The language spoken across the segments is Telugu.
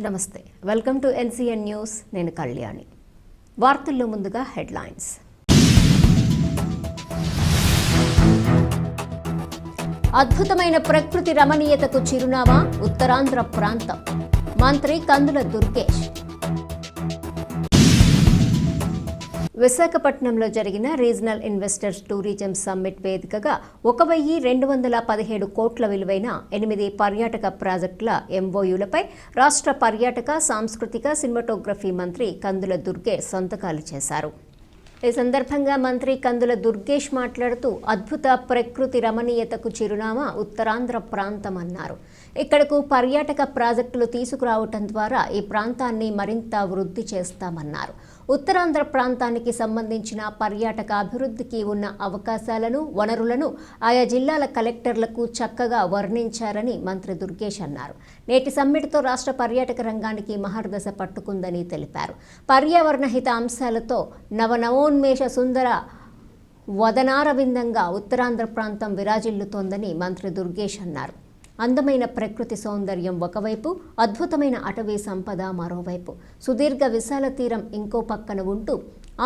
నమస్తే. Welcome to NCN news. నేను కళ్యాణి. వార్తల్లో ముందుగా హెడ్లైన్స్. అద్భుతమైన ప్రకృతి రమణీయతకు చిరునామా ఉత్తరాంధ్ర ప్రాంతం. మంత్రి కందుల దుర్గేష్. విశాఖపట్నంలో జరిగిన రీజనల్ ఇన్వెస్టర్స్ టూరిజం సమ్మిట్ వేదికగా ఒక వెయ్యి రెండు వందల పదిహేడు కోట్ల విలువైన ఎనిమిది పర్యాటక ప్రాజెక్టుల ఎంఓయూలపై రాష్ట్ర పర్యాటక సాంస్కృతిక సినిమాటోగ్రఫీ మంత్రి కందుల దుర్గే సంతకాలు చేశారు. ఈ సందర్భంగా మంత్రి కందుల దుర్గేష్ మాట్లాడుతూ అద్భుత ప్రకృతి రమణీయతకు చిరునామా ఉత్తరాంధ్ర ప్రాంతం అన్నారు. ఇక్కడకు పర్యాటక ప్రాజెక్టులు తీసుకురావటం ద్వారా ఈ ప్రాంతాన్ని మరింత వృద్ధి చేస్తామన్నారు. ఉత్తరాంధ్ర ప్రాంతానికి సంబంధించిన పర్యాటక అభివృద్ధికి ఉన్న అవకాశాలను వనరులను ఆయా జిల్లాల కలెక్టర్లకు చక్కగా వర్ణించారని మంత్రి దుర్గేష్ అన్నారు. నేటి సమ్మిట్తో రాష్ట్ర పర్యాటక రంగానికి మహర్దశ పట్టుకుందని తెలిపారు. పర్యావరణ హిత అంశాలతో నవనవోన్మేష సుందర వదనారవిందంగా ఉత్తరాంధ్ర ప్రాంతం విరాజిల్లుతోందని మంత్రి దుర్గేష్ అన్నారు. అందమైన ప్రకృతి సౌందర్యం ఒకవైపు అద్భుతమైన అటవీ సంపద మరోవైపు. సుదీర్ఘ విశాల తీరం ఇంకో పక్కన ఉంటూ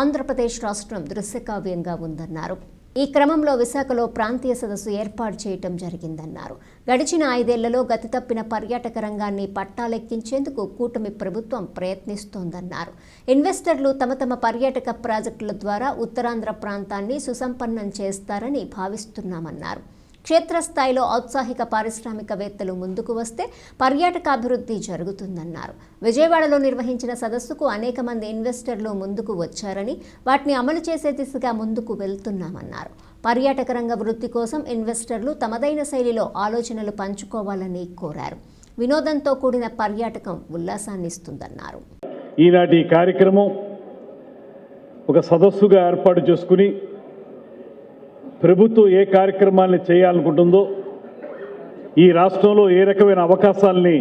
ఆంధ్రప్రదేశ్ రాష్ట్రం దృశ్యకావ్యంగా ఉందన్నారు. ఈ క్రమంలో విశాఖలో ప్రాంతీయ సదస్సు ఏర్పాటు చేయటం జరిగిందన్నారు. గడిచిన ఐదేళ్ళలో గతి తప్పిన పర్యాటక రంగాన్ని పట్టాలెక్కించేందుకు కూటమి ప్రభుత్వం ప్రయత్నిస్తోందన్నారు. ఇన్వెస్టర్లు తమ తమ పర్యాటక ప్రాజెక్టుల ద్వారా ఉత్తరాంధ్ర ప్రాంతాన్ని సుసంపన్నం చేస్తారని భావిస్తున్నామన్నారు. క్షేత్రస్థాయిలో ఔత్సాహిక పారిశ్రామికవేత్తలు ముందుకు వస్తే పర్యాటక అభివృద్ధి జరుగుతుందన్నారు. విజయవాడలో నిర్వహించిన సదస్సుకు అనేక మంది ఇన్వెస్టర్లు ముందుకు వచ్చారని వాటిని అమలు చేసే దిశగా ముందుకు వెళ్తున్నామన్నారు. పర్యాటక రంగ వృద్ధి కోసం ఇన్వెస్టర్లు తమదైన శైలిలో ఆలోచనలు పంచుకోవాలని కోరారు. వినోదంతో కూడిన పర్యాటకం ఉల్లాసాన్నిస్తుందన్నారు. ఈనాటి కార్యక్రమం ఒక సదస్సుగా ఏర్పాటు చేసుకుని ప్రభుత్వం ఏ కార్యక్రమాల్ని చేయాలనుకుంటుందో ఈ రాష్ట్రంలో ఏ రకమైన అవకాశాలని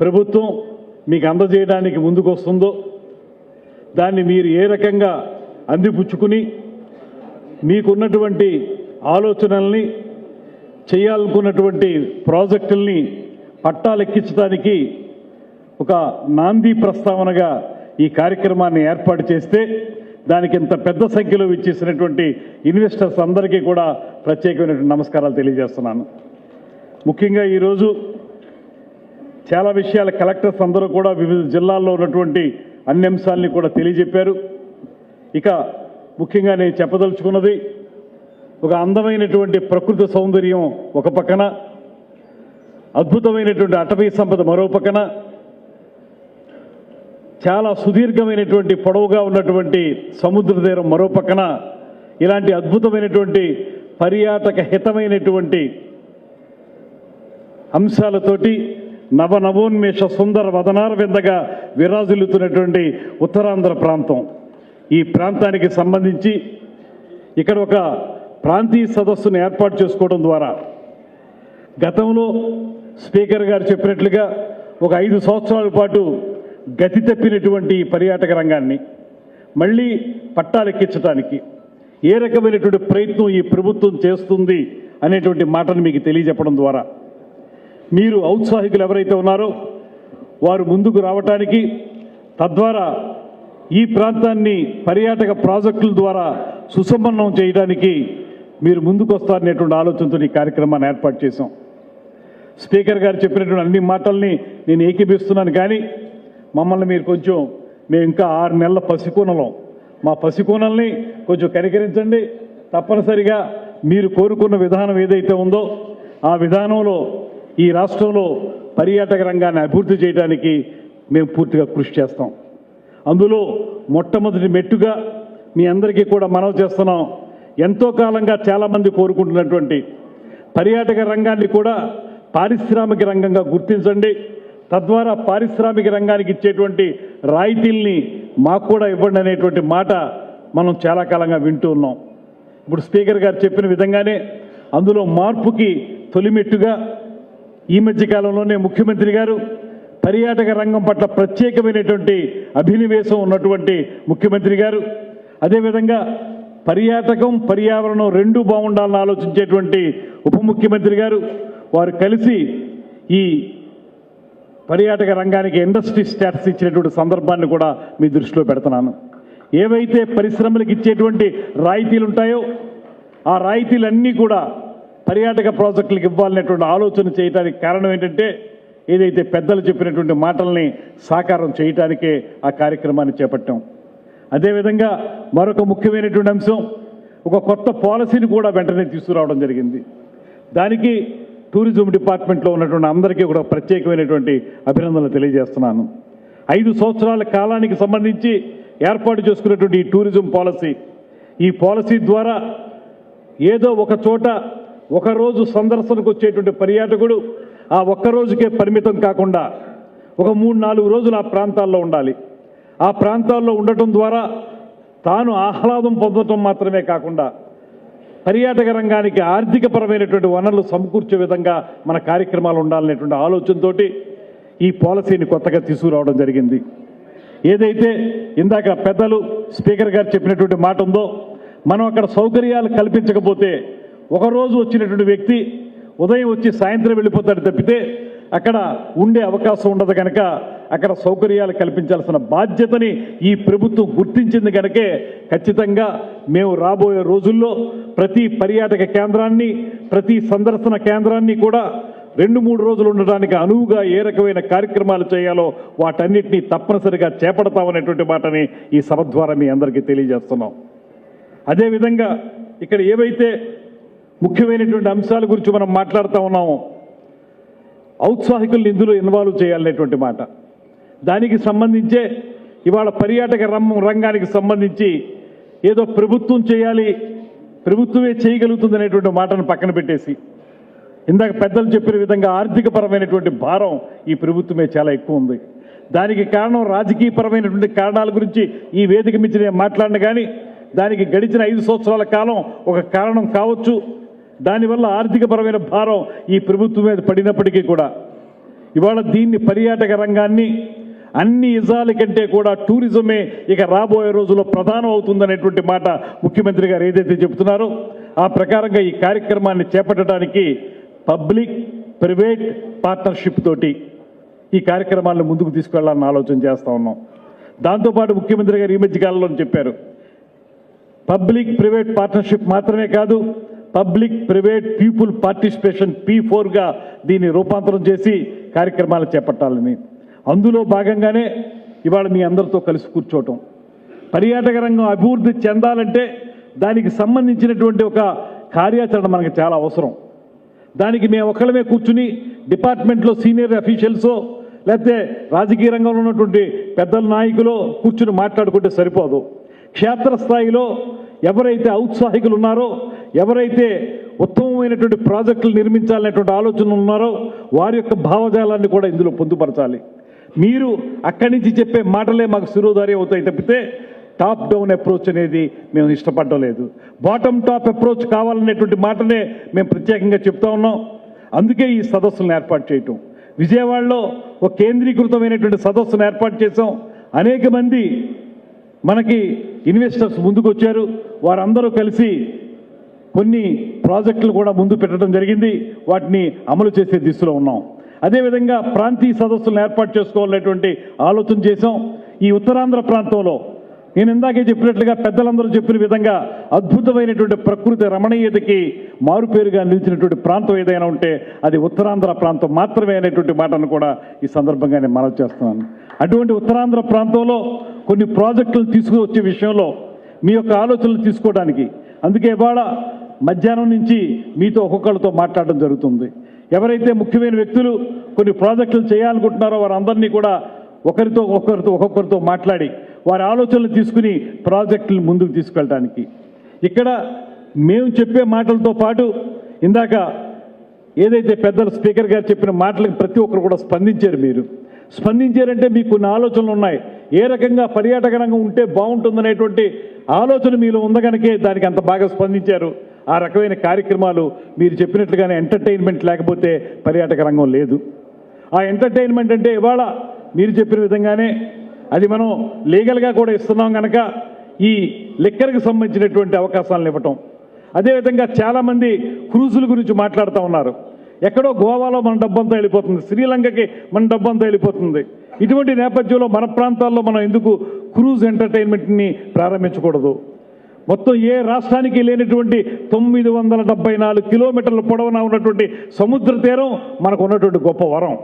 ప్రభుత్వం మీకు అందజేయడానికి ముందుకు వస్తుందో దాన్ని మీరు ఏ రకంగా అందిపుచ్చుకుని మీకున్నటువంటి ఆలోచనల్ని చేయాలనుకున్నటువంటి ప్రాజెక్టుల్ని పట్టాలెక్కించడానికి ఒక నాంది ప్రస్తావనగా ఈ కార్యక్రమాన్ని ఏర్పాటు చేస్తే దానికి ఇంత పెద్ద సంఖ్యలో ఇచ్చేసినటువంటి ఇన్వెస్టర్స్ అందరికీ కూడా ప్రత్యేకమైనటువంటి నమస్కారాలు తెలియజేస్తున్నాను. ముఖ్యంగా ఈరోజు చాలా విషయాల కలెక్టర్స్ అందరూ కూడా వివిధ జిల్లాల్లో ఉన్నటువంటి అన్ని అంశాలని కూడా తెలియజెప్పారు. ఇక ముఖ్యంగా నేను చెప్పదలుచుకున్నది ఒక అందమైనటువంటి ప్రకృతి సౌందర్యం ఒక పక్కన అద్భుతమైనటువంటి అటవీ సంపద మరో పక్కన చాలా సుదీర్ఘమైనటువంటి పొడవుగా ఉన్నటువంటి సముద్ర తీరం మరో పక్కన ఇలాంటి అద్భుతమైనటువంటి పర్యాటక హితమైనటువంటి అంశాలతోటి నవ నవోన్మేష సుందర వదనార విందగా విరాజిల్లుతున్నటువంటి ఉత్తరాంధ్ర ప్రాంతం. ఈ ప్రాంతానికి సంబంధించి ఇక్కడ ఒక ప్రాంతీయ సదస్సును ఏర్పాటు చేసుకోవడం ద్వారా గతంలో స్పీకర్ గారు చెప్పినట్లుగా ఒక ఐదు సంవత్సరాల పాటు గతి తప్పినటువంటి పర్యాటక రంగాన్ని మళ్ళీ పట్టాలెక్కించడానికి ఏ రకమైనటువంటి ప్రయత్నం ఈ ప్రభుత్వం చేస్తుంది అనేటువంటి మాటను మీకు తెలియజెప్పడం ద్వారా మీరు ఔత్సాహికులు ఎవరైతే ఉన్నారో వారు ముందుకు రావటానికి తద్వారా ఈ ప్రాంతాన్ని పర్యాటక ప్రాజెక్టుల ద్వారా సుసంపన్నం చేయడానికి మీరు ముందుకు వస్తారనేటువంటి ఆలోచనతో ఈ కార్యక్రమాన్ని ఏర్పాటు చేశాం. స్పీకర్ గారు చెప్పినటువంటి అన్ని మాటల్ని నేను ఏకీపిస్తున్నాను కానీ మమ్మల్ని మీరు కొంచెం మేము ఇంకా ఆరు నెలల పసికూనలం. మా పసికూనల్ని కొంచెం కనికరించండి. తప్పనిసరిగా మీరు కోరుకున్న విధానం ఏదైతే ఉందో ఆ విధానంలో ఈ రాష్ట్రంలో పర్యాటక రంగాన్ని అభివృద్ధి చేయడానికి మేము పూర్తిగా కృషి చేస్తాం. అందులో మొట్టమొదటి మెట్టుగా మీ అందరికీ కూడా మనవి చేస్తున్నాం. ఎంతో కాలంగా చాలామంది కోరుకుంటున్నటువంటి పర్యాటక రంగాన్ని కూడా పారిశ్రామిక రంగంగా గుర్తించండి. తద్వారా పారిశ్రామిక రంగానికి ఇచ్చేటువంటి రాయితీల్ని మాకు కూడా ఇవ్వండి అనేటువంటి మాట మనం చాలా కాలంగా వింటూ ఉన్నాం. ఇప్పుడు స్పీకర్ గారు చెప్పిన విధంగానే అందులో మార్పుకి తొలిమెట్టుగా ఈ మధ్య కాలంలోనే ముఖ్యమంత్రి గారు పర్యాటక రంగం పట్ల ప్రత్యేకమైనటువంటి అభినివేశం ఉన్నటువంటి ముఖ్యమంత్రి గారు. అదేవిధంగా పర్యాటకం పర్యావరణం రెండూ బాగుండాలని ఆలోచించేటువంటి ఉప ముఖ్యమంత్రి గారు. వారు కలిసి ఈ పర్యాటక రంగానికి ఇండస్ట్రీ స్టాట్స్ ఇచ్చినటువంటి సందర్భాన్ని కూడా మీ దృష్టిలో పెడుతున్నాను. ఏవైతే పరిశ్రమలకు ఇచ్చేటువంటి రాయితీలు ఉంటాయో ఆ రాయితీలన్నీ కూడా పర్యాటక ప్రాజెక్టులకు ఇవ్వాలనేటువంటి ఆలోచన చేయడానికి కారణం ఏంటంటే ఏదైతే పెద్దలు చెప్పినటువంటి మాటల్ని సాకారం చేయటానికే ఆ కార్యక్రమాన్ని చేపట్టాం. అదేవిధంగా మరొక ముఖ్యమైనటువంటి అంశం ఒక కొత్త పాలసీని కూడా వెంటనే తీసుకురావడం జరిగింది. దానికి టూరిజం డిపార్ట్మెంట్లో ఉన్నటువంటి అందరికీ కూడా ప్రత్యేకమైనటువంటి అభినందనలు తెలియజేస్తున్నాను. ఐదు సంవత్సరాల కాలానికి సంబంధించి ఏర్పాటు చేసుకున్నటువంటి ఈ టూరిజం పాలసీ ఈ పాలసీ ద్వారా ఏదో ఒక చోట ఒక రోజు సందర్శనకు వచ్చేటువంటి పర్యాటకుడు ఆ ఒక్క రోజుకే పరిమితం కాకుండా ఒక మూడు నాలుగు రోజులు ఆ ప్రాంతాల్లో ఉండాలి. ఆ ప్రాంతాల్లో ఉండటం ద్వారా తాను ఆహ్లాదం పొందటం మాత్రమే కాకుండా పర్యాటక రంగానికి ఆర్థికపరమైనటువంటి వనరులు సమకూర్చే విధంగా మన కార్యక్రమాలు ఉండాలనేటువంటి ఆలోచనతోటి ఈ పాలసీని కొత్తగా తీసుకురావడం జరిగింది. ఏదైతే ఇందాక పెద్దలు స్పీకర్ గారు చెప్పినటువంటి మాట ఉందో మనం అక్కడ సౌకర్యాలు కల్పించకపోతే ఒకరోజు వచ్చినటువంటి వ్యక్తి ఉదయం వచ్చి సాయంత్రం వెళ్ళిపోతాడు తప్పితే అక్కడ ఉండే అవకాశం ఉండదు కనుక అక్కడ సౌకర్యాలు కల్పించాల్సిన బాధ్యతని ఈ ప్రభుత్వం గుర్తించింది కనుకే ఖచ్చితంగా మేము రాబోయే రోజుల్లో ప్రతి పర్యాటక కేంద్రాన్ని ప్రతి సందర్శన కేంద్రాన్ని కూడా రెండు మూడు రోజులు ఉండడానికి అనువుగా ఏ రకమైన కార్యక్రమాలు చేయాలో వాటన్నిటినీ తప్పనిసరిగా చేపడతామనేటువంటి మాటని ఈ సభ ద్వారా మీ అందరికీ తెలియజేస్తున్నాం. అదేవిధంగా ఇక్కడ ఏవైతే ముఖ్యమైనటువంటి అంశాల గురించి మనం మాట్లాడుతూ ఉన్నామో ఔత్సాహికుల్ని ఇందులో ఇన్వాల్వ్ చేయాలనేటువంటి మాట. దానికి సంబంధించే ఇవాళ పర్యాటక రం- రంగానికి సంబంధించి ఏదో ప్రభుత్వం చేయాలి ప్రభుత్వమే చేయగలుగుతుంది అనేటువంటి మాటను పక్కన పెట్టేసి ఇందాక పెద్దలు చెప్పిన విధంగా ఆర్థికపరమైనటువంటి భారం ఈ ప్రభుత్వమే చాలా ఎక్కువ ఉంది. దానికి కారణం రాజకీయపరమైనటువంటి కారణాల గురించి ఈ వేదిక మించి నేను మాట్లాడిన కానీ దానికి గడిచిన ఐదు సంవత్సరాల కాలం ఒక కారణం కావచ్చు. దానివల్ల ఆర్థికపరమైన భారం ఈ ప్రభుత్వం మీద పడినప్పటికీ కూడా. ఇవాళ దీన్ని పర్యాటక రంగాన్ని అన్ని ఇజాల కంటే కూడా టూరిజమే ఇక రాబోయే రోజుల్లో ప్రధానం అవుతుందనేటువంటి మాట ముఖ్యమంత్రి గారు ఏదైతే చెబుతున్నారో ఆ ప్రకారంగా ఈ కార్యక్రమాన్ని చేపట్టడానికి పబ్లిక్ ప్రైవేట్ పార్ట్నర్షిప్ తోటి ఈ కార్యక్రమాలను ముందుకు తీసుకెళ్ళాలని ఆలోచన చేస్తూ ఉన్నాం. దాంతోపాటు ముఖ్యమంత్రి గారు ఈ మధ్యకాలంలో చెప్పారు పబ్లిక్ ప్రైవేట్ పార్ట్నర్షిప్ మాత్రమే కాదు public private people participation P ఫోర్గా దీన్ని రూపాంతరం చేసి కార్యక్రమాలు చేపట్టాలని. అందులో భాగంగానే ఇవాళ మీ అందరితో కలిసి కూర్చోవటం. పర్యాటక రంగం అభివృద్ధి చెందాలంటే దానికి సంబంధించినటువంటి ఒక కార్యాచరణ మనకు చాలా అవసరం. దానికి మేము ఒక్కళ్ళమే కూర్చుని డిపార్ట్మెంట్లో సీనియర్ అఫీషియల్సో లేకపోతే రాజకీయ రంగంలో ఉన్నటువంటి పెద్దల నాయకులు కూర్చుని మాట్లాడుకుంటే సరిపోదు. క్షేత్రస్థాయిలో ఎవరైతే ఔత్సాహికులు ఉన్నారో ఎవరైతే ఉత్తమమైనటువంటి ప్రాజెక్టులు నిర్మించాలనేటువంటి ఆలోచన ఉన్నారో వారి యొక్క భావజాలాన్ని కూడా ఇందులో పొందుపరచాలి. మీరు అక్కడి నుంచి చెప్పే మాటలే మాకు శిరోధారి అవుతాయి తప్పితే టాప్ డౌన్ అప్రోచ్ అనేది మేము ఇష్టపడడం లేదు. బాటమ్ టాప్ అప్రోచ్ కావాలనేటువంటి మాటనే మేము ప్రత్యేకంగా చెప్తా ఉన్నాం. అందుకే ఈ సదస్సులను ఏర్పాటు చేయటం. విజయవాడలో ఒక కేంద్రీకృతమైనటువంటి సదస్సును ఏర్పాటు చేసాం అనేక మంది మనకి ఇన్వెస్టర్స్ ముందుకు వచ్చారు వారందరూ కలిసి కొన్ని ప్రాజెక్టులు కూడా ముందు పెట్టడం జరిగింది. వాటిని అమలు చేసే దిశలో ఉన్నాం. అదేవిధంగా ప్రాంతీయ సదస్సులను ఏర్పాటు చేసుకోవాలనేటువంటి ఆలోచన చేశాం. ఈ ఉత్తరాంధ్ర ప్రాంతంలో నేను ఇందాకే చెప్పినట్లుగా పెద్దలందరూ చెప్పిన విధంగా అద్భుతమైనటువంటి ప్రకృతి రమణీయతకి మారుపేరుగా నిలిచినటువంటి ప్రాంతం ఏదైనా ఉంటే అది ఉత్తరాంధ్ర ప్రాంతం మాత్రమే అనేటువంటి మాటను కూడా ఈ సందర్భంగా నేను మనవి చేస్తున్నాను. అటువంటి ఉత్తరాంధ్ర ప్రాంతంలో కొన్ని ప్రాజెక్టులు తీసుకువచ్చే విషయంలో మీ యొక్క ఆలోచనలు తీసుకోవడానికి. అందుకే ఇవాళ మధ్యాహ్నం నుంచి మీతో ఒక్కొక్కరితో మాట్లాడడం జరుగుతుంది. ఎవరైతే ముఖ్యమైన వ్యక్తులు కొన్ని ప్రాజెక్టులు చేయాలనుకుంటున్నారో వారందరినీ కూడా ఒకరితో ఒకరితో ఒక్కొక్కరితో మాట్లాడి వారి ఆలోచనలు తీసుకుని ప్రాజెక్టులు ముందుకు తీసుకెళ్ళడానికి ఇక్కడ మేము చెప్పే మాటలతో పాటు ఇందాక ఏదైతే పెద్దలు స్పీకర్ గారు చెప్పిన మాటలకు ప్రతి ఒక్కరు కూడా స్పందించారు మీరు. స్పందించారంటే మీకు కొన్ని ఆలోచనలు ఉన్నాయి. ఏ రకంగా పర్యాటక రంగం ఉంటే బాగుంటుందనేటువంటి ఆలోచన మీలో ఉంది కనుకే దానికి అంత బాగా స్పందించారు. ఆ రకమైన కార్యక్రమాలు మీరు చెప్పినట్లుగానే ఎంటర్టైన్మెంట్ లేకపోతే పర్యాటక రంగం లేదు. ఆ ఎంటర్టైన్మెంట్ అంటే ఇవాళ మీరు చెప్పిన విధంగానే అది మనం లీగల్గా కూడా ఇస్తున్నాం కనుక ఈ లెక్కర్కి సంబంధించినటువంటి అవకాశాలను ఇవ్వటం. అదేవిధంగా చాలామంది క్రూజుల గురించి మాట్లాడుతూ ఉన్నారు. ఎక్కడో గోవాలో మన డబ్బంతా వెళ్ళిపోతుంది. శ్రీలంకకి మన డబ్బంతా వెళ్ళిపోతుంది. ఇటువంటి నేపథ్యంలో మన ప్రాంతాల్లో మనం ఎందుకు క్రూజ్ ఎంటర్టైన్మెంట్ని ప్రారంభించకూడదు? మొత్తం ఏ రాష్ట్రానికి లేనటువంటి తొమ్మిది వందల డెబ్బై నాలుగు కిలోమీటర్ల పొడవునా ఉన్నటువంటి సముద్ర తీరం మనకు ఉన్నటువంటి గొప్ప వరం.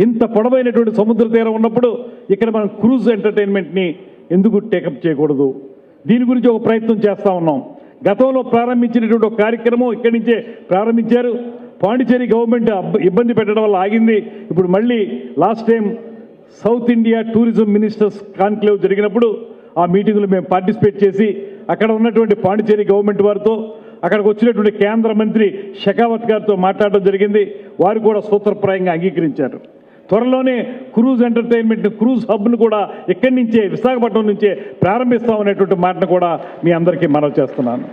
ఇంత పొడవైనటువంటి సముద్ర తీరం ఉన్నప్పుడు ఇక్కడ మనం క్రూజ్ ఎంటర్టైన్మెంట్ని ఎందుకు టేకప్ చేయకూడదు? దీని గురించి ఒక ప్రయత్నం చేస్తూ ఉన్నాం. గతంలో ప్రారంభించినటువంటి ఒక కార్యక్రమం ఇక్కడి నుంచే ప్రారంభించారు. పాండిచేరి గవర్నమెంట్ అబ్బ- ఇబ్బంది పెట్టడం వల్ల ఆగింది. ఇప్పుడు మళ్ళీ last time South India tourism ministers conclave జరిగినప్పుడు ఆ మీటింగ్లో మేము పార్టిసిపేట్ చేసి అక్కడ ఉన్నటువంటి పాండిచేరి గవర్నమెంట్ వారితో అక్కడికి వచ్చినటువంటి కేంద్ర మంత్రి షెకావత్ గారితో మాట్లాడడం జరిగింది. వారు కూడా సూత్రప్రాయంగా అంగీకరించారు. త్వరలోనే క్రూజ్ ఎంటర్టైన్మెంట్ క్రూజ్ హబ్ను కూడా ఇక్కడి నుంచే విశాఖపట్నం నుంచే ప్రారంభిస్తామనేటువంటి మాటను కూడా మీ అందరికీ మనవి చేస్తున్నాను.